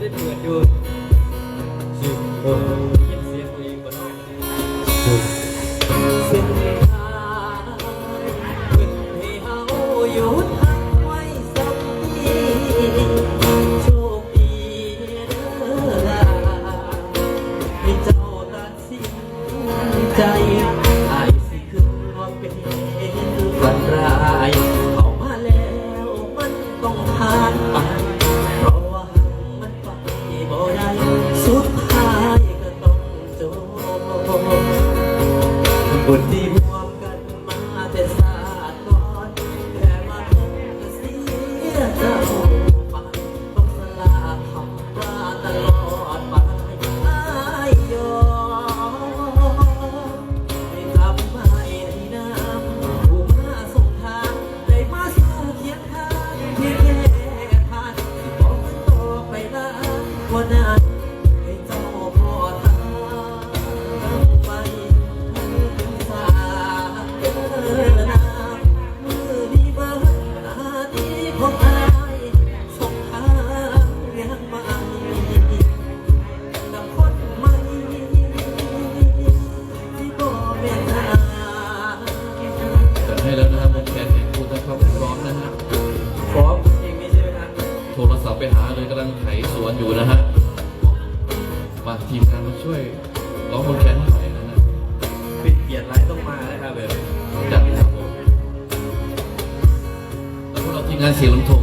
đến mượn được ลังไถสวนอยู่นะฮะ มาทีมงานมาช่วยร้องบนแขนไถนะฮะเปิดเกียรติไรต้องมานะครับเบลจัดครับผมแล้วพวกเราทีมงานเสียงลำโพง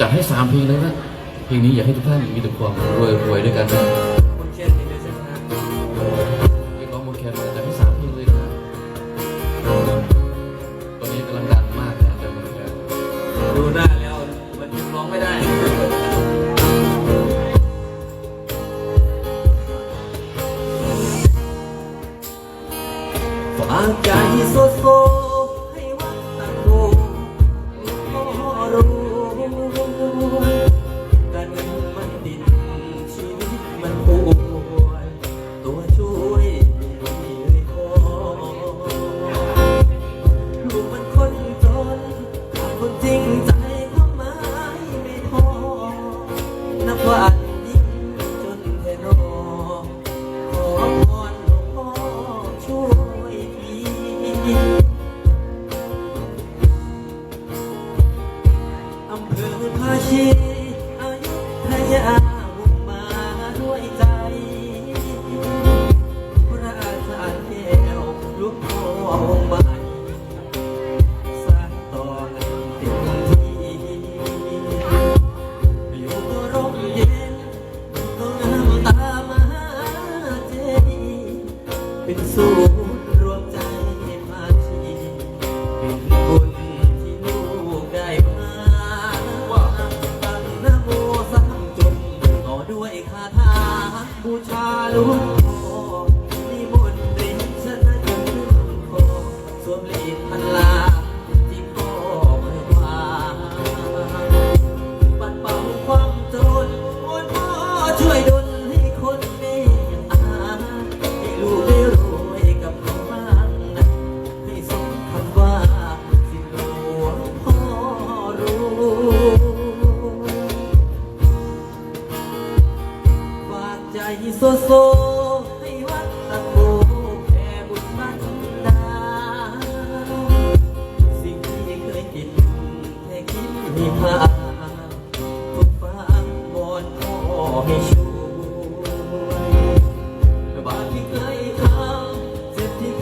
จัดให้สามเพลงเลยนะเพลงนี้อยากให้ทุกท่านมีแต่ความรวยรวยด้วยกันนะคนเชียร์ทีเดียวใช่ไหมครัเพลน้องมนแคนมาจัให้สามพลเลยนะตอนนี้กำลังดังมากนะจากมนแคนดูหน้าแล้วมันยังร้องไม่ได้ฝากใจสด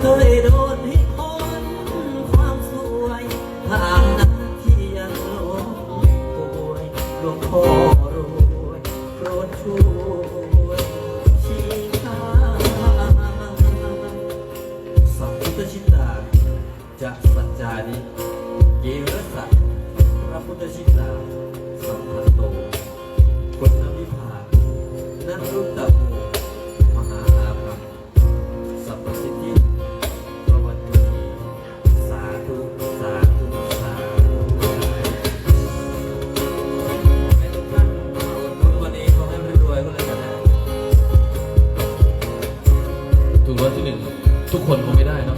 เคยโดน ร้อยที่หนึ่งทุกคนคงไม่ได้นะ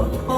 Oh.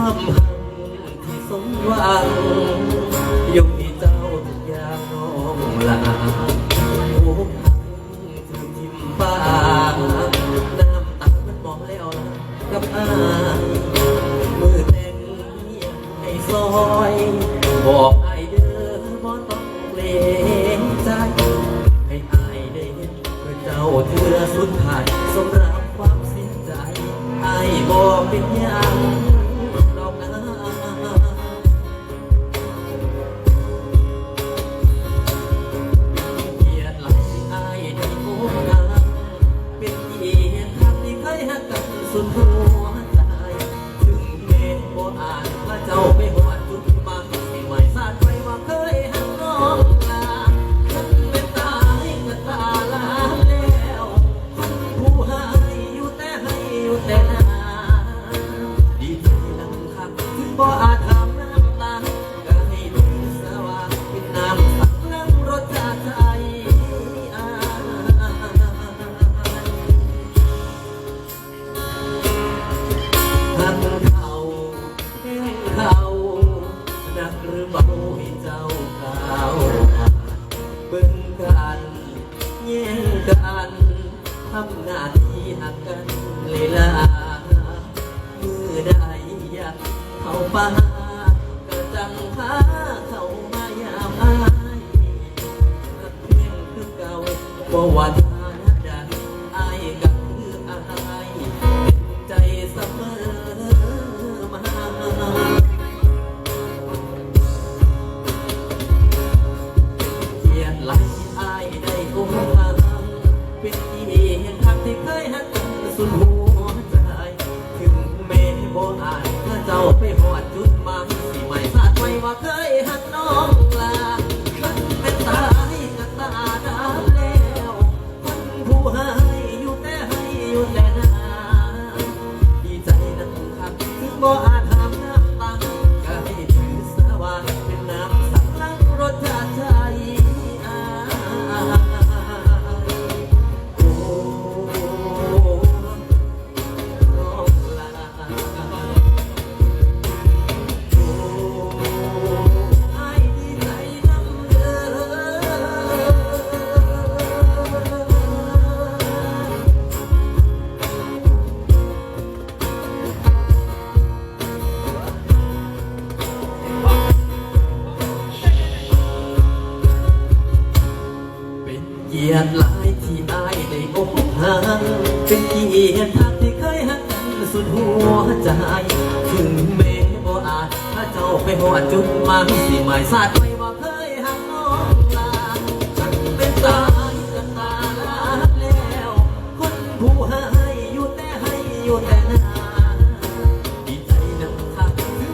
ความหังที่สมหวังยงมีเจ้าอยาน้องลาโอ้หังถึงทิมปากน้ำตามันบอกแล้วกับอายมือแดงให้ซอย บอกไอเด้อบ่ต้องเกรงใจ ให้อายได้เห็นเพื่อเจ้าเธอสุดท้ายสมรับความสิ้นใจไอบอกเป็นอย่าง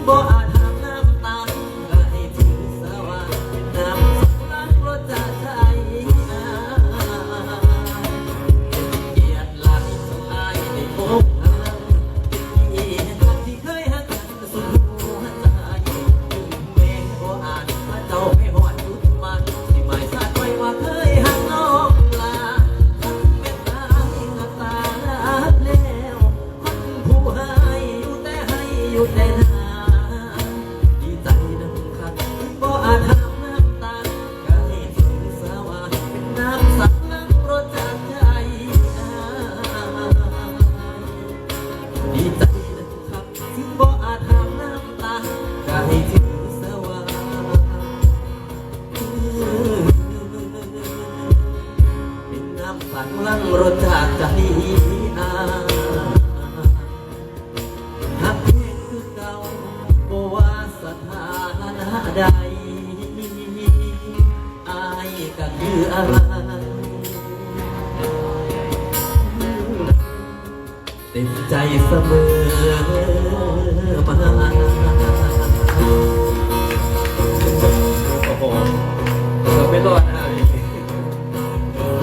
boy. ดีจ้ะ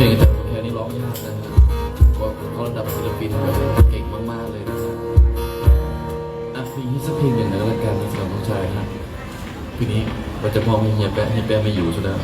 พลงแต่แค่นี้ร้องยากนะฮะก็ระดับศิลปินแบเก่งมากๆเลยนะครับอะเพลงที่สักเพลงหนึ่งนะและกันสำหรับน้อชายฮะทีนี้เราจะพอมีเฮียแปะเฮียแปะมาอยู่ซะแล้ว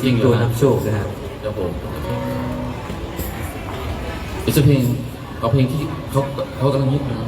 ซิงตัวนำโชคนะครับครับผมเป็นเพลงเอาเพลงที่เขาเขากำลังฮิตอยู่